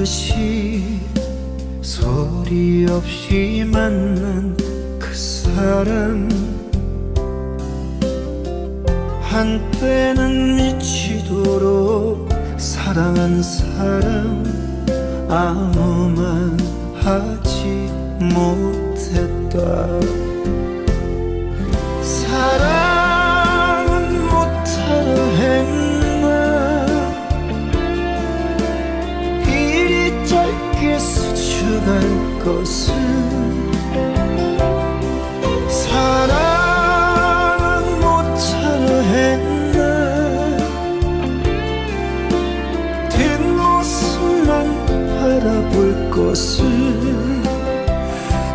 듯이 소리 없이 만난 그 사람 한때는 미치도록 사랑한 사람 아무 말 하지 못했다 것은 사랑은 못하려 했나 뒷모습만 바라볼 것을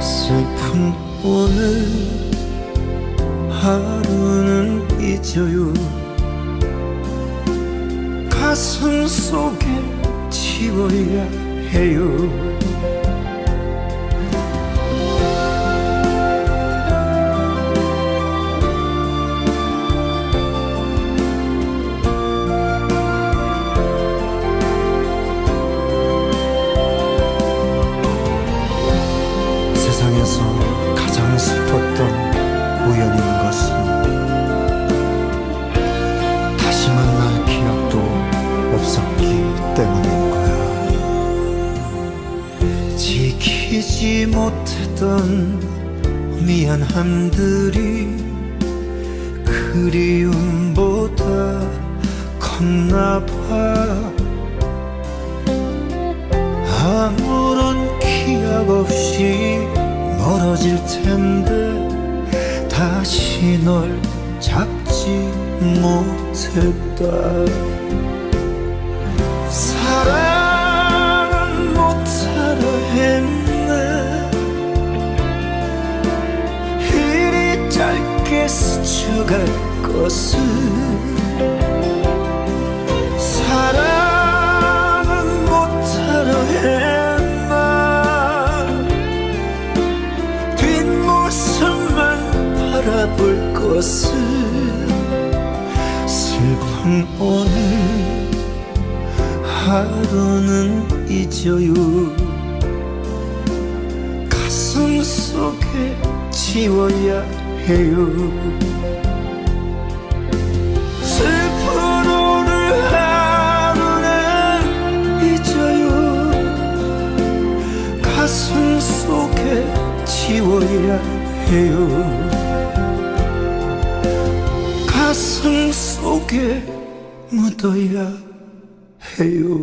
슬픈 오늘 하루는 잊어요. 가슴 속에 지워야 해요 못했던 미안함들이 그리움보다 컸나 봐. 아무런 기약 없이 멀어질 텐데 다시 널 잡지 못했다 스쳐갈 것을 사랑은 못하려 했나? 뒷모습만 바라볼 것을 슬픈 오늘 하루는 잊어요 속에 지워야 해요. 슬픈 오늘 하루는 잊어요. 가슴 속에 지워야 해요. 가슴 속에 묻어야 해요